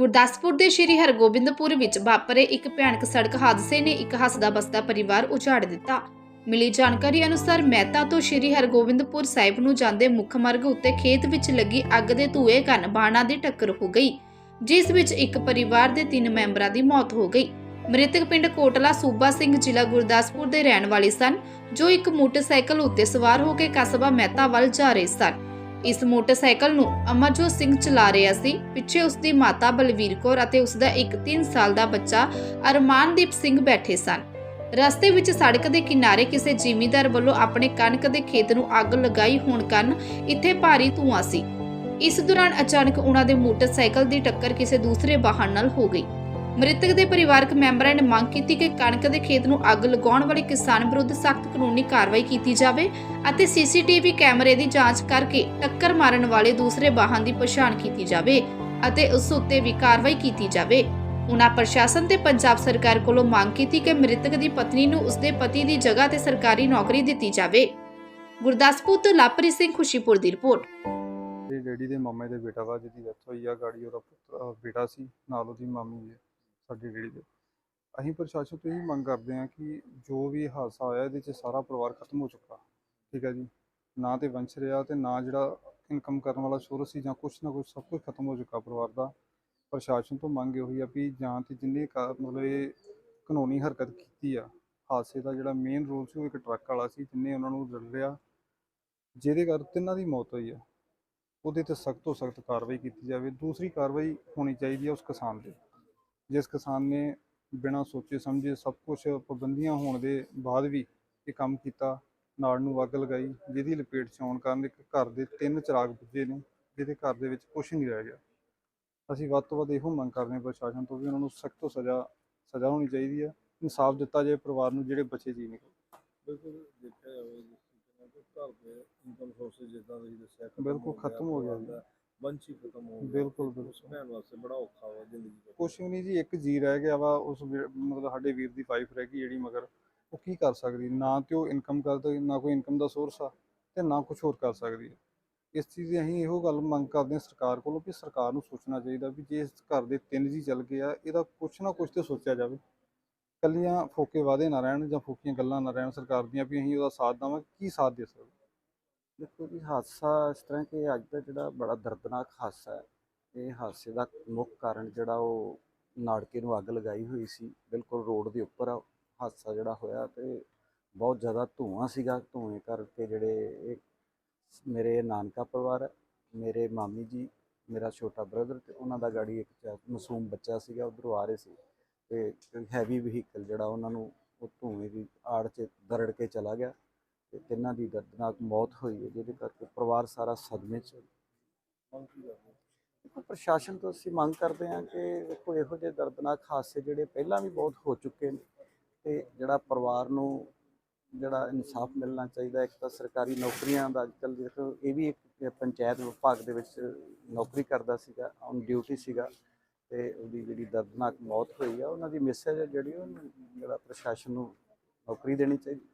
ਗੁਰਦਾਸਪੁਰ ਦੇ ਸ਼੍ਰੀ ਹਰਗੋਬਿੰਦਪੁਰ ਵਿੱਚ ਵਾਪਰੇ ਇੱਕ ਭਿਆਨਕ ਸੜਕ ਹਾਦਸੇ ਨੇ ਇੱਕ ਹੱਸਦਾ ਬਸਦਾ ਪਰਿਵਾਰ ਉਜਾੜ ਦਿੱਤਾ। ਮਿਲੀ ਜਾਣਕਾਰੀ ਅਨੁਸਾਰ ਮਹਿਤਾ ਤੋਂ ਸ਼੍ਰੀ ਹਰਗੋਬਿੰਦਪੁਰ ਸਾਹਿਬ ਨੂੰ ਜਾਂਦੇ ਮੁੱਖ ਮਾਰਗ ਉੱਤੇ ਖੇਤ ਵਿੱਚ ਲੱਗੀ ਅੱਗ ਦੇ ਧੂਏ ਕਾਰਨ ਬਾਣਾ ਦੀ ਟੱਕਰ ਹੋ ਗਈ, ਜਿਸ ਵਿੱਚ ਇੱਕ ਪਰਿਵਾਰ ਦੇ ਤਿੰਨ ਮੈਂਬਰਾਂ ਦੀ ਮੌਤ ਹੋ ਗਈ। ਮ੍ਰਿਤਕ ਪਿੰਡ ਕੋਟਲਾ ਸੂਬਾ ਸਿੰਘ ਜ਼ਿਲ੍ਹਾ ਗੁਰਦਾਸਪੁਰ ਦੇ ਰਹਿਣ ਵਾਲੇ ਸਨ, ਜੋ ਇੱਕ ਮੋਟਰਸਾਈਕਲ ਉੱਤੇ ਸਵਾਰ ਹੋ ਕੇ ਕਸਬਾ ਮਹਿਤਾ ਵੱਲ ਜਾ ਰਹੇ ਸਨ। ਇਸ ਮੋਟਰਸਾਈਕਲ ਨੂੰ ਅਮਰਜੋਤ ਸਿੰਘ ਚਲਾ ਰਿਹਾ ਸੀ। ਪਿੱਛੇ ਉਸ ਦੀ ਮਾਤਾ ਬਲਵੀਰ ਕੌਰ ਅਤੇ ਉਸ ਦਾ ਇੱਕ 3 ਸਾਲ ਦਾ ਬੱਚਾ ਅਰਮਾਨਦੀਪ ਸਿੰਘ ਬੈਠੇ ਸਨ। ਰਸਤੇ ਵਿੱਚ ਸੜਕ ਦੇ ਕਿਨਾਰੇ ਕਿਸੇ ਜ਼ਿਮੀਂਦਾਰ ਵੱਲੋਂ ਆਪਣੇ ਕਣਕ ਦੇ ਖੇਤ ਨੂੰ ਅੱਗ ਲਗਾਈ ਹੋਣ ਕਾਰਨ ਇੱਥੇ ਭਾਰੀ ਧੂਆਂ ਸੀ। ਇਸ ਦੌਰਾਨ ਅਚਾਨਕ ਉਹਨਾਂ ਦੇ ਮੋਟਰਸਾਈਕਲ ਦੀ ਟੱਕਰ ਕਿਸੇ ਦੂਸਰੇ ਵਾਹਨ ਨਾਲ ਹੋ ਗਈ। ਮ੍ਰਿਤਕ ਦੇ ਪਰਿਵਾਰਕ ਮੈਂਬਰਾਂ ਨੇ ਮੰਗ ਕੀਤੀ ਕਿ ਕਣਕ ਦੇ ਖੇਤ ਨੂੰ ਅੱਗ ਲਗਾਉਣ ਵਾਲੇ ਕਿਸਾਨ ਵਿਰੁੱਧ ਸਖਤ ਕਾਨੂੰਨੀ ਕਾਰਵਾਈ ਕੀਤੀ ਜਾਵੇ ਅਤੇ ਸੀਸੀਟੀਵੀ ਕੈਮਰੇ ਦੀ ਜਾਂਚ ਕਰਕੇ ਟੱਕਰ ਮਾਰਨ ਵਾਲੇ ਦੂਸਰੇ ਵਾਹਨ ਦੀ ਪਛਾਣ ਕੀਤੀ ਜਾਵੇ ਅਤੇ ਉਸ ਉੱਤੇ ਵੀ ਕਾਰਵਾਈ ਕੀਤੀ ਜਾਵੇ। ਉਨ੍ਹਾਂ ਪ੍ਰਸ਼ਾਸਨ ਤੇ ਪੰਜਾਬ ਸਰਕਾਰ ਕੋਲੋਂ ਮੰਗ ਕੀਤੀ ਕਿ ਮ੍ਰਿਤਕ ਦੀ ਪਤਨੀ ਨੂੰ ਉਸਦੇ ਪਤੀ ਦੀ ਜਗ੍ਹਾ ਤੇ ਸਰਕਾਰੀ ਨੌਕਰੀ ਦਿੱਤੀ ਜਾਵੇ। ਗੁਰਦਾਸਪੁਰ ਤੋਂ ਲਾਪਰੀ ਸਿੰਘ ਖੁਸ਼ੀਪੁਰ ਦੀ ਰਿਪੋਰਟ। ਤੇ ਡੈਡੀ ਦੇ ਮਾਮੇ ਦੇ ਬੇਟਾ ਵਾ ਜਿਹਦੀ ਡੈਥ ਹੋਈ ਆ, ਗਾੜੀ ਉਹਦਾ ਪੁੱਤਰ ਬੇਟਾ ਸੀ, ਨਾਲ ਉਹਦੀ ਮਾਮੀ ਹੈ। ਸਾਡੀ ਡੈਡੀ ਦੇ। ਅਸੀਂ ਪ੍ਰਸ਼ਾਸਨ ਤੋਂ ਇਹ ਮੰਗ ਕਰਦੇ ਹਾਂ ਕਿ ਜੋ ਵੀ ਹਾਦਸਾ ਹੋਇਆ, ਇਹਦੇ 'ਚ ਸਾਰਾ ਪਰਿਵਾਰ ਖਤਮ ਹੋ ਚੁੱਕਾ। ਠੀਕ ਹੈ ਜੀ? ਨਾ ਤੇ ਵੰਸ਼ ਰਿਹਾ ਤੇ ਨਾ ਜਿਹੜਾ ਇਨਕਮ ਕਰਨ ਵਾਲਾ ਸੋਰਸ ਸੀ ਜਾਂ ਕੁਛ ਨਾ ਕੁਛ, ਸਭ ਕੁਝ ਖਤਮ ਹੋ ਚੁੱਕਾ ਪਰਿਵਾਰ ਦਾ। ਪ੍ਰਸ਼ਾਸਨ ਤੋਂ ਮੰਗ ਇਹੋ ਹੀ ਆ ਵੀ ਜਾਂ ਤੇ ਜਿੰਨੇ ਕਾ- ਮਤਲਬ ਇਹ ਕਾਨੂੰਨੀ ਹਰਕਤ ਕੀਤੀ ਆ, ਹਾਦਸੇ ਦਾ ਜਿਹੜਾ ਮੇਨ ਰੋਲ ਸੀ ਉਹ ਇੱਕ ਟਰੱਕ ਵਾਲਾ ਸੀ, ਜਿੰਨੇ ਉਹਨਾਂ ਨੂੰ ਰਲਿਆ ਜਿਹਦੇ ਕਰ ਤਿੰਨਾਂ ਦੀ ਮੌਤ ਹੋਈ ਆ। ਉਹਦੇ ਤੇ ਸਖਤ ਤੋਂ ਸਖਤ ਕਾਰਵਾਈ ਕੀਤੀ ਜਾਵੇ। ਦੂਸਰੀ ਕਾਰਵਾਈ ਹੋਣੀ ਚਾਹੀਦੀ ਹੈ ਉਸ ਕਿਸਾਨ ਦੇ। ਜਿਸ ਕਿਸਾਨ ਨੇ ਬਿਨਾਂ ਸੋਚੇ ਸਮਝੇ ਸਭ ਕੁਝ ਪਾਬੰਦੀਆਂ ਹੋਣ ਦੇ ਬਾਅਦ ਵੀ ਇਹ ਕੰਮ ਕੀਤਾ ਨਾੜ ਨੂੰ ਅੱਗ ਲਗਾਈ ਜਿਹਦੀ ਲਪੇਟ 'ਚ ਆਉਣ ਕਾਰਨ ਇੱਕ ਘਰ ਦੇ ਤਿੰਨ ਚਿਰਾਗ ਬੁੱਝੇ ਨੇ ਜਿਹਦੇ ਘਰ ਦੇ ਵਿੱਚ ਕੁਝ ਨਹੀਂ ਰਹਿ ਗਿਆ। ਅਸੀਂ ਵੱਧ ਤੋਂ ਵੱਧ ਇਹੋ ਮੰਗ ਕਰਦੇ ਹਾਂ ਪ੍ਰਸ਼ਾਸਨ ਤੋਂ ਵੀ ਉਹਨਾਂ ਨੂੰ ਸਖਤ ਤੋਂ ਸਜ਼ਾ ਸਜ਼ਾ ਹੋਣੀ ਚਾਹੀਦੀ ਹੈ ਇਨਸਾਫ ਦਿੱਤਾ ਜਾਏ ਪਰਿਵਾਰ ਨੂੰ ਜਿਹੜੇ ਬੱਚੇ ਜੀ ਨਿਕਲ ਬਿਲਕੁਲ ਦੇਖਿਆ ਜਾਵੇ ਜਿਸ ਤਰੀਕੇ ਨਾਲ ਕਿ ਘਰ ਦੇ ਇਨਕਮ ਸੋਰਸਸ ਜਿੱਦਾਂ ਤੁਸੀਂ ਦੱਸਿਆ ਖਤਮ ਬਿਲਕੁਲ ਹੋ ਗਿਆ, ਖਤਮ ਹੋ ਗਿਆ। ਹੀ ਖਤਮ ਹੋ ਗਿਆ। ਬਿਲਕੁਲ, ਬਿਲਕੁਲ। ਭੈਣ ਵਾਸਤੇ ਬੜਾ ਔਖਾ ਵਾ ਜ਼ਿੰਦਗੀ ਦਾ ਕੁਛ ਵੀ ਨਹੀਂ ਜੀ ਇੱਕ ਜੀ ਰਹਿ ਗਿਆ ਵਾ ਉਸ ਵੀਰ- ਮਤਲਬ ਸਾਡੇ ਵੀਰ ਦੀ ਵਾਈਫ ਰਹਿ ਗਈ ਜਿਹੜੀ ਮਗਰ ਉਹ ਕੀ ਕਰ ਸਕਦੀ? ਨਾ ਤੇ ਉਹ ਇਨਕਮ ਕਰਦਾ ਨਾ ਕੋਈ ਇਨਕਮ ਦਾ ਸੋਰਸ ਆ ਤੇ ਨਾ ਕੁਝ ਹੋਰ ਕਰ ਸਕਦੀ ਹੈ ਇਸ ਚੀਜ਼ ਦੀ ਅਸੀਂ ਇਹੋ ਗੱਲ ਮੰਗ ਕਰਦੇ ਹਾਂ ਸਰਕਾਰ ਕੋਲੋਂ ਵੀ ਸਰਕਾਰ ਨੂੰ ਸੋਚਣਾ ਚਾਹੀਦਾ ਵੀ ਜੇ ਇਸ ਘਰ ਦੇ ਤਿੰਨ ਜੀ ਚੱਲ ਗਏ ਆ ਇਹਦਾ ਕੁਛ ਨਾ ਕੁਛ ਤੇ ਸੋਚਿਆ ਜਾਵੇ। ਕੱਲੀਆਂ ਫੋਕੇ ਵਾਅਦੇ ਨਾ ਰਹਿਣ ਜਾਂ ਫੋਕੀਆਂ ਗੱਲਾਂ ਨਾ ਰਹਿਣ ਸਰਕਾਰ ਦੀਆਂ ਵੀ ਅਸੀਂ ਉਹਦਾ ਸਾਥ ਦੇਵਾਂਗੇ ਕੀ ਸਾਥ ਦੇ ਸਕਦੇ? ਦੇਖੋ ਜੀ, ਹਾਦਸਾ ਇਸ ਤਰ੍ਹਾਂ ਕਿ ਅੱਜ ਦਾ ਜਿਹੜਾ ਬੜਾ ਦਰਦਨਾਕ ਹਾਦਸਾ ਹੈ, ਇਹ ਹਾਦਸੇ ਦਾ ਮੁੱਖ ਕਾਰਨ ਜਿਹੜਾ ਉਹ ਨਾੜਕੇ ਨੂੰ ਅੱਗ ਲਗਾਈ ਹੋਈ ਸੀ। ਬਿਲਕੁਲ ਰੋਡ ਦੇ ਉੱਪਰ ਹਾਦਸਾ ਜਿਹੜਾ ਹੋਇਆ ਤੇ ਬਹੁਤ ਜ਼ਿਆਦਾ ਧੂਆਂ ਸੀਗਾ। ਧੂਏ ਕਰਕੇ ਜਿਹੜੇ ਮੇਰੇ ਨਾਨਕਾ ਪਰਿਵਾਰ ਹੈ, ਮੇਰੇ ਮਾਮੀ ਜੀ, ਮੇਰਾ ਛੋਟਾ ਬ੍ਰਦਰ ਤੇ ਉਹਨਾਂ ਦਾ ਗਾੜੀ ਇੱਕ ਚਾ- ਮਾਸੂਮ ਬੱਚਾ ਸੀਗਾ, ਉਧਰੋਂ ਆ ਰਹੇ ਸੀ ਤੇ ਹੈਵੀ ਵਹੀਕਲ ਜਿਹੜਾ ਉਹਨਾਂ ਨੂੰ ਉਹ ਧੂਏ ਦੀ ਆੜ 'ਚ ਦਰੜ ਕੇ ਚਲਾ ਗਿਆ। ਤੇ ਤਿੰਨਾਂ ਦੀ ਦਰਦਨਾਕ ਮੌਤ ਹੋਈ ਹੈ, ਜਿਹਦੇ ਕਰਕੇ ਪਰਿਵਾਰ ਸਾਰਾ ਸਦਮੇ 'ਚ ਦੇਖੋ, ਪ੍ਰਸ਼ਾਸਨ ਤੋਂ ਅਸੀਂ ਮੰਗ ਕਰਦੇ ਹਾਂ ਕਿ ਦੇਖੋ ਇਹੋ ਜਿਹੇ ਦਰਦਨਾਕ ਹਾਦਸੇ ਜਿਹੜੇ ਪਹਿਲਾਂ ਵੀ ਬਹੁਤ ਹੋ ਚੁੱਕੇ ਨੇ, ਤੇ ਜਿਹੜਾ ਪਰਿਵਾਰ ਨੂੰ ਜਿਹੜਾ ਇਨਸਾਫ ਮਿਲਣਾ ਚਾਹੀਦਾ ਇੱਕ ਤਾਂ ਸਰਕਾਰੀ ਨੌਕਰੀਆਂ ਦਾ ਅੱਜਕੱਲ੍ਹ ਦੇਖੋ, ਇਹ ਵੀ ਇੱਕ ਪੰਚਾਇਤ ਵਿਭਾਗ ਦੇ ਵਿੱਚ ਨੌਕਰੀ ਕਰਦਾ ਸੀਗਾ ਔਨ ਡਿਊਟੀ ਸੀਗਾ, ਤੇ ਉਹਦੀ ਜਿਹੜੀ ਦਰਦਨਾਕ ਮੌਤ ਹੋਈ ਆ, ਉਹਨਾਂ ਦੀ ਮਿਸਜ ਹੈ ਜਿਹੜੀ ਉਹਨੂੰ ਜਿਹੜਾ ਪ੍ਰਸ਼ਾਸਨ ਨੂੰ ਨੌਕਰੀ ਦੇਣੀ ਚਾਹੀਦੀ।